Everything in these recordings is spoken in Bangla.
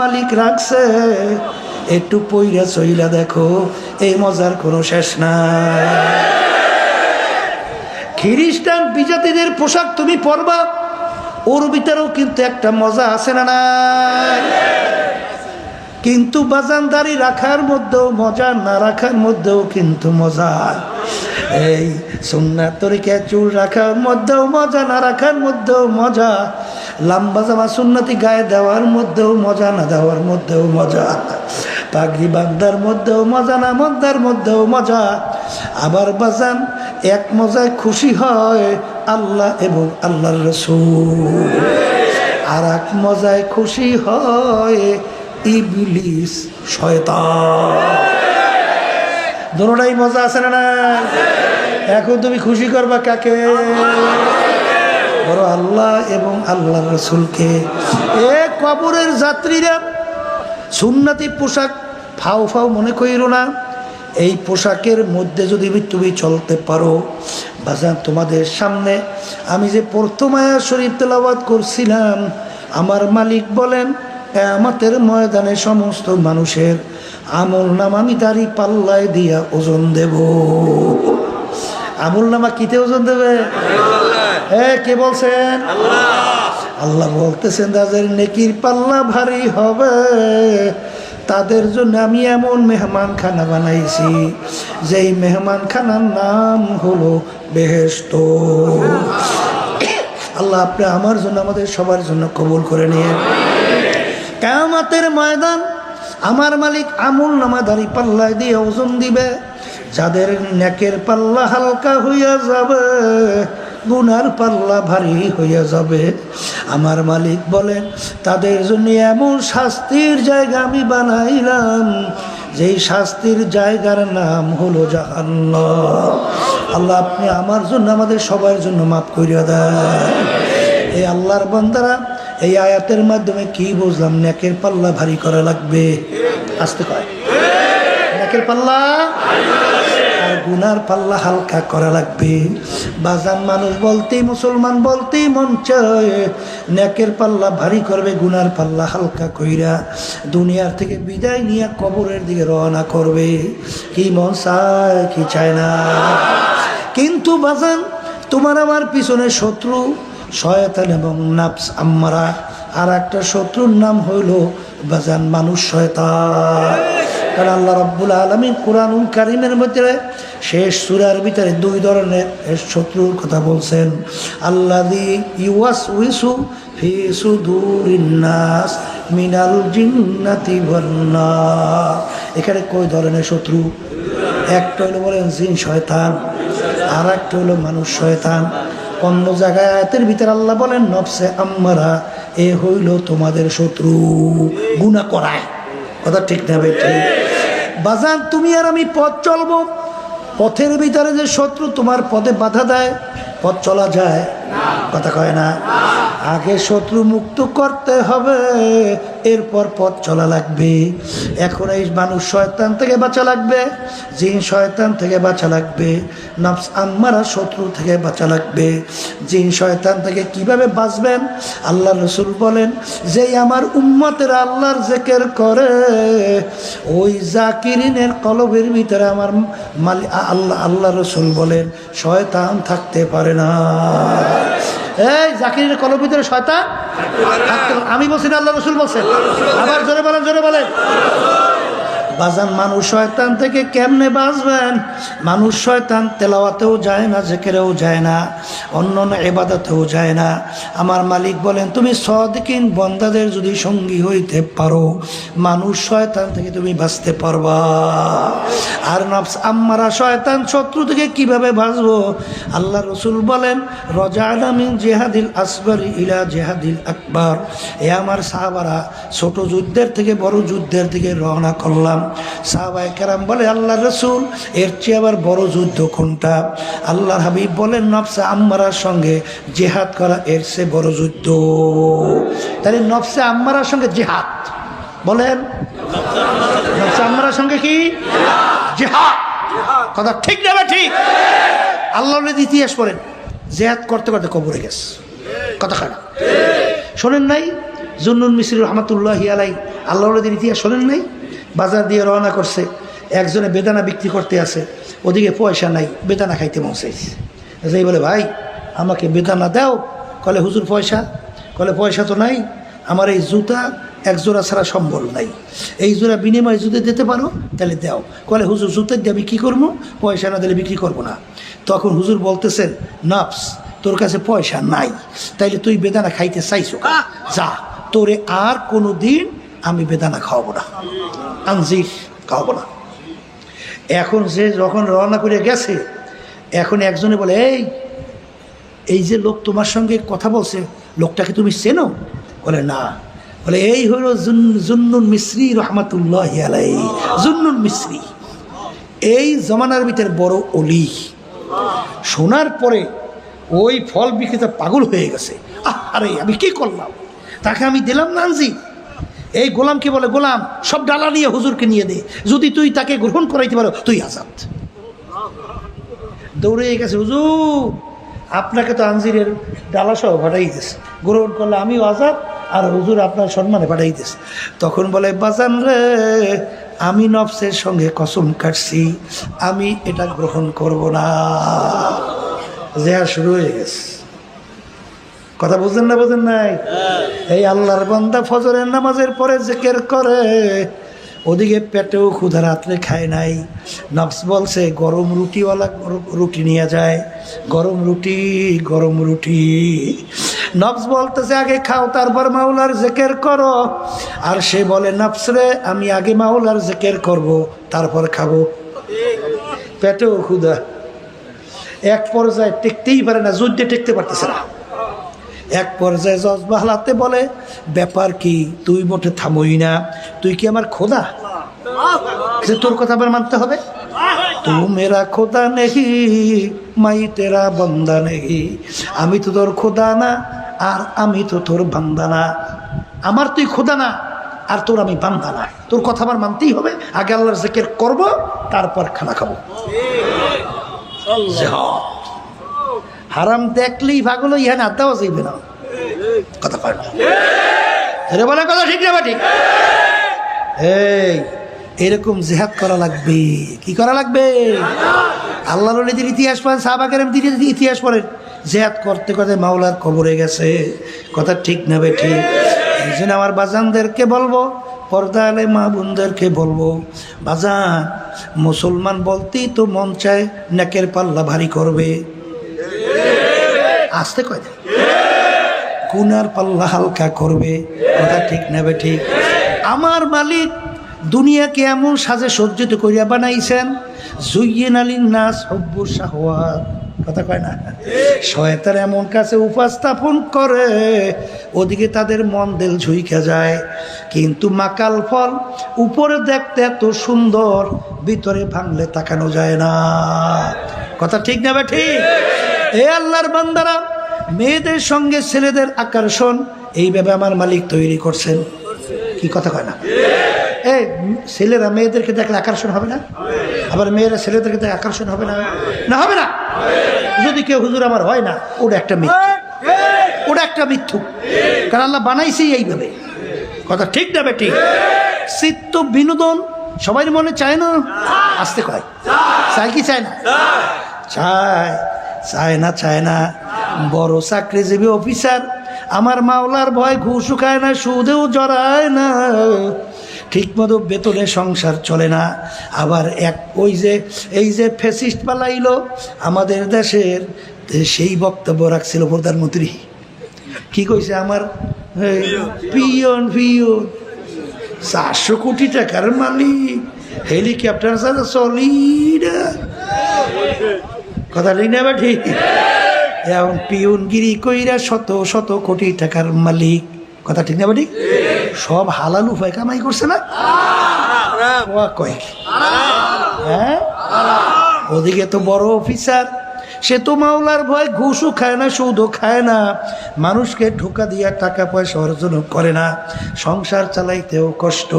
মালিক রাখছে। একটু পইরা চইলা দেখো, এই মজার কোনো শেষ নাই। খ্রিস্টান বিজাতিদের পোশাক তুমি পরবা, ওর ভিতরেও কিন্তু একটা মজা আছে না নাই? কিন্তু বাজানদারি রাখার মধ্যেও, মজা না রাখার মধ্যেও কিন্তু মজা। এই সুন্নার তরিকা চুল রাখার মধ্যেও মজা, না রাখার মধ্যেও মজা। লাম্বা জামা সুন্নতি গায়ে দেওয়ার মধ্যেও মজা, না দেওয়ার মধ্যেও মজা। পাগড়ি বাগদার মধ্যেও মজা, না মদ্দার মধ্যেও মজা। আবার বাজান, এক মজায় খুশি হয় আল্লাহ এবং আল্লাহর রসুল। আর এক মজায় খুশি হয় ইবলিস, শয়তান। দোনোটাই মজা আছে না না এখন তুমি খুশি করবা কাকে? বড় আল্লাহ এবং আল্লাহ রসুলকে। এ কবরের যাত্রীরা সুন্নাতি পোশাক ফাও ফাও মনে করিল না। এই পোশাকের মধ্যে যদি তুমি চলতে পারো, বাজান তোমাদের সামনে আমি যে প্রথমায়া শরীফ তেলাবাদ করছিলাম, আমার মালিক বলেন আমাদের ময়দানে সমস্ত মানুষের আমল নাম আমি দাড়ি পাল্লায় দিয়া ওজন দেব। আমল নামা কিতে ওজন দেবে হ্যাঁ কে বলছেন? আল্লাহ। বলতেছেন তাদের নেকির পাল্লা ভারী হবে। তাদের জন্য আমি এমন মেহমান খানা বানাইছি যেই মেহমান খানার নাম হলো বেহেস্ত আল্লাহ আপনি আমার জন্য আমাদের সবার জন্য কবুল করে নিয়ে। কেমাতের ময়দান আমার মালিক আমুল নামা দাড়ি পাল্লায় দিয়ে ওজন দিবে। যাদের নেকের পাল্লা হালকা হইয়া যাবে, গুনার পাল্লা ভারী হইয়া যাবে। আমার মালিক বলেন, তাদের জন্য এমন শাস্তির জায়গা আমি বানাইলাম, যেই শাস্তির জায়গার নাম হলো জাহান্নাম। আল্লাহ, আপনি আমার জন্য, আমাদের সবার জন্য মাফ করিয়া দেয় এই আল্লাহর বন্দারা, এই আয়াতের মাধ্যমে কি বুঝলাম? নেকের পাল্লা ভারী করা লাগবে। আসতে কয়। নেকের পাল্লা গুনার পাল্লা হালকা করা লাগবে। বাজান মানুষ বলতেই, মুসলমান বলতেই মন চায়, নেকের পাল্লা ভারী করবে, গুনার পাল্লা হালকা কইরা দুনিয়ার থেকে বিদায় নিয়ে কবরের দিকে রওনা করবে। কি মন চায়, কি চায় না। কিন্তু বাজান, তোমার আমার পিছনে শত্রু, শয়তান এবং নাফস আম্মারা। আর একটা শত্রুর নাম হইল বাজান মানুষ শয়তান। কারণ আল্লাহ রব্বুল আলমী কোরআনুল কারিমের মধ্যে শেষ সুরার ভিতরে দুই ধরনের শত্রুর কথা বলছেন। আল্লাহ দি ইউয়াস উইসু ফি সুদুরিন্নাস মিনাল জিন্নাতি এখানে কই ধরনের শত্রু? একটা হলো বলেন জিন, শয়তান। আর একটা হলো মানুষ, শয়তান। অন্য জায়গায় আয়াতের ভিতরে আল্লাহ বলেন, নফসে আম্মারা, এ হইল তোমাদের শত্রু। গুণা করায়। কথা ঠিক না ভাই, ঠিক? বাজান, তুমি আর আমি পথ চলব। পথের ভিতরে যে শত্রু তোমার পথে বাধা দেয়, পথ চলা যায়। কথা কয় না? আগে শত্রু মুক্ত করতে হবে, এরপর পথ চলা লাগবে। এখন এই মানুষ শয়তান থেকে বাঁচা লাগবে, জিন শয়তান থেকে বাঁচা লাগবে, নফস আম্মারা শত্রু থেকে বাঁচা লাগবে। জিন শয়তান থেকে কীভাবে বাঁচবেন? আল্লাহ রসুল বলেন, যেই আমার উম্মতের আল্লাহর জেকের করে, ওই জাকিরিনের কলবের ভিতরে আমার মালি আল্লাহ আল্লাহ রসুল বলেন, শয়তান থাকতে পারে না। এই, জাকিরের কলম ভিতরে শয়তান? আমি বলছি না, আল্লাহ রসুল বলছেন। আবার জোরে বলেন জোরে বলেন। বাজান, মানুষ শয়তান থেকে কেমনে বাঁচবেন? মানুষ শয়তান তেলাওয়াতেও যায় না, জেকেরেও যায় না। অন্য অন্য এবাদাতেও যায় না। আমার মালিক বলেন, তুমি সদকিন বন্দাদের যদি সঙ্গী হইতে পারো, মানুষ শয়তান থেকে তুমি বাঁচতে পারবা। আর নফস আম্মারা শয়তান শত্রু থেকে কীভাবে বাঁচবো? আল্লাহ রসুল বলেন রজা আলামিন জেহাদিল আসবার ইলা জেহাদিল আকবর। এ আমার সাহাবারা ছোট যুদ্ধের থেকে বড় যুদ্ধের দিকে রওনা করলাম। সাহাবাই কেরাম বলে, আল্লাহ রসুল, এর চেয়ে আবার বড় যুদ্ধ কোনটা? আল্লাহ হাবিব বলেন, নফসে আম্মারার সঙ্গে জেহাদ করা এর চেয়ে বড় যুদ্ধ। তাহলে নফসে আম্মারার সঙ্গে জেহাদ। বলেন। নফসে আম্মারার সঙ্গে কি? জেহাদ। কথা ঠিক না ঠিক? আল্লাহ ইতিহাস পড়েন, জেহাদ করতে করতে কবরে গেছে। কথা খারাপ শোনেন নাই? জুন্নুন মিসির রহমতুল্লাহ আলাই আল্লাহ ইতিহাস শোনেন নাই? বাজার দিয়ে রওনা করছে। একজনে বেদানা বিক্রি করতে আছে ওদিকে পয়সা নাই, বেদানা খাইতে মন চাইছে। বলে, ভাই আমাকে বেদানা দাও। কলে হুজুর পয়সা, কলে পয়সা তো নাই। আমার এই জুতা এক জোড়া ছাড়া সম্বল নাই। এই জোড়া বিনিময়ে যদি দিতে পারো, তাহলে দাও। কলে হুজুর জুতের দিয়ে আমি কী করব? পয়সা না দিলে বিক্রি করব না। তখন হুজুর বলতেছেন, নফস, তোর কাছে পয়সা নাই। তাইলে তুই বেদানা খাইতে চাইছো? যা, তোরে আর কোনো দিন আমি বেদানা খাওয়াবো না। আনজির খাওয়াবো না। এখন সে যখন রওনা করে গেছে, এখন একজনে বলে, এই এই যে লোক তোমার সঙ্গে কথা বলছে লোকটাকে তুমি চেনো? বলে না। বলে এই হলো জুন- জুন্নুন মিশ্রি রহমাতুল্লাহ আলাই জুন্নুন মিশ্রি। এই জমানার ভিতরে বড় অলি। শোনার পরে ওই ফল বিক্রেতা পাগল হয়ে গেছে। আহ, আরে আমি কি করলাম? তাকে আমি দিলাম না আনজি এই গোলামকে বলে গোলাম সব ডালা নিয়ে হুজুরকে নিয়ে দে। যদি তুই তাকে গ্রহণ করাইতে পারো তুই আজাদ। দৌড়ে গেছে হুজুর। আপনাকে তো আঞ্জিরের ডালা সহ পাঠাই দিয়েছে গ্রহণ করলে আমিও আজাদ আর হুজুর আপনার সম্মানে দিয়েছে তখন বলে বাজান রে আমি নফসের সঙ্গে কসম কাটছি আমি এটা গ্রহণ করব না। জেহা শুরু হয়ে গেছে। কথা বুঝলেন না বুঝেন নাই? এই আল্লাহর বান্দা ফজরের নামাজের পরে জেকের করে ওদিকে পেটেও ক্ষুধা রাত্রে খায় নাই। নফস বলছে, গরম রুটিওয়ালা রুটি নিয়ে যায়। গরম রুটি গরম রুটি। নফস বলতেছে, আগে খাও, তারপর মাওলার জেকের করো। আর সে বলে, নফস রে, আমি আগে মাওলার জেকের করব, তারপর খাব। পেটেও ক্ষুধা। এক পর্যায়ে টেকতেই পারে না, যুদ্ধে টেকতে পারতেছে না। এক পর্যায়ে জজবা হালাতে বলে ব্যাপার কি তুই মোটে থামোই না তুই কি আমার খোদা? যে তোর কথা আবার মানতে হবে? তু মেরা খোদা নেহি মাই তেরা বন্দা নেহি আমি তো তোর খোদা না আর আমি তো তোর বান্দা না। আমার তুই খোদা না আর তোর আমি বান্দা না। তোর কথা আমার মানতেই হবে আগে আল্লাহর জেকের করব তারপর খানা খাব। হারাম দেখলেই ভাগলো ইহান আত্মাও যাইবে না। কথা পায় না। এটা বলে কথা ঠিক না বা ঠিক? এরকম জেহাদ করা লাগবে। কি করা লাগবে? আল্লাহ নদীর ইতিহাস পড়েন সাহাবাকের ইতিহাস পড়েন। জেহাদ করতে করতে মাওলার কবরে গেছে। কথা ঠিক নেবে ঠিক? এই জন্য আমার বাজানদেরকে বলব পর্দা আলে মা বোনদেরকে বলব, বাজান, মুসলমান বলতেই তো মন চায়, নাকের পাল্লা ভারী করবে। আসতে কয় না গুনার পাল্লা হালকা করবে, কথা ঠিক নেবে ঠিক। আমার মালিক দুনিয়াকে এমন সাজে সজ্জিত করিয়া বানাইছেন, জুইয়েন আলীর নাস হব্বু শাহওয়াত। কথা কয় না? শয়তার এমন কাছে উপস্থাপন করে, ওদিকে তাদের মন দেল ঝুইকা যায়। কিন্তু মাকাল ফল উপরে দেখতে এত সুন্দর, ভিতরে ভাঙলে তাকানো যায় না। কথা ঠিক নেবে ঠিক? এ আল্লাহর বান্দারা, মেয়েদের সঙ্গে ছেলেদের আকর্ষণ, এইভাবে আমার মালিক তৈরি করছেন। কি কথা কয় না? এই ছেলেরা মেয়েদেরকে দেখলে আকর্ষণ হবে না? আবার মেয়েরা ছেলেদেরকে দেখে আকর্ষণ হবে না? না হবে না? যদি কেউ হুজুর আমার হয় না, ওটা একটা মিথ্যু। ওটা একটা মিথ্যু। কারণ আল্লাহ বানাইছেই এইভাবে। কথা ঠিক না বেটি? চিত্ত বিনোদন সবাই মনে চায় না? আসতে কয়। চায় কি চায় না? চায়। চায় না চায় না বড় চাকরিজীবী অফিসার। আমার মাওলার ভয় ঘুষও খায় না, সুদেও জড়ায় না। ঠিকমতো বেতনে সংসার চলে না। আবার এক ওই যে, এই যে ফেসিস্ট পালাইলো, আমাদের দেশের সেই বক্তব্য রাখছিল প্রধানমন্ত্রী। কি কইছে আমার? Peon peon. চারশো কোটি টাকার মালিক, হেলিকপ্টার ছাড়া চলি কথা ঠিক না ঠিক এবং পিউনগিরি কইরা শত শত কোটি টাকার মালিক। কথা ঠিক না ঠিক সব হালাল উপায় কামাই করছে না? হ্যাঁ? ওদিকে তো বড় অফিসার। সে তো মাওলার ভয়, ঘুষও খায় না, সুদও খায় না। মানুষকে ঢোকা দিয়া টাকা পয়সা অর্জন করে না। সংসার চালাইতেও কষ্ট।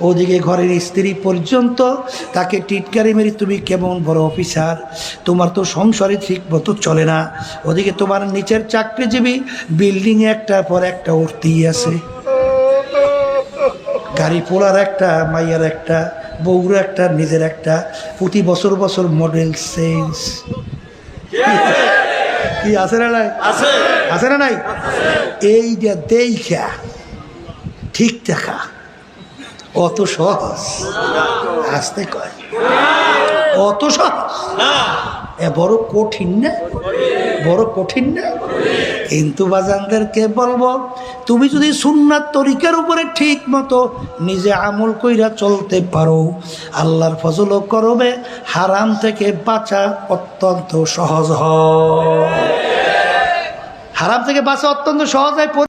ওদিকে ঘরের স্ত্রী পর্যন্ত তাকে টিটকারি মেরি, তুমি কেমন বড় অফিসার? তোমার তো সংসারে ঠিক মতো চলে না। ওদিকে তোমার নিচের চাকরিজীবী বিল্ডিংয়ে একটার পর একটা উঠতেই আছে। গাড়ি পোলার একটা, মাইয়ার একটা, বউর একটা, নিজের একটা। প্রতি বছর বছর মডেল চেঞ্জ কি আছে না নাই? আছে। আছে না নাই? এই এইটা দেখা ঠিক দেখা। অত সহজ। আসতে কয়। অত সহজ? এ বড় কঠিন না? বড় কঠিন না? কিন্তু বাজানদেরকে বলব? তুমি যদি সুন্নাত তরিকার উপরে ঠিক মতো নিজে আমল কইরা চলতে পারো আল্লাহর ফজল করবে হারাম থেকে বাঁচা অত্যন্ত সহজ হয়। হারাম থেকে বাঁচা অত্যন্ত সহজ হয়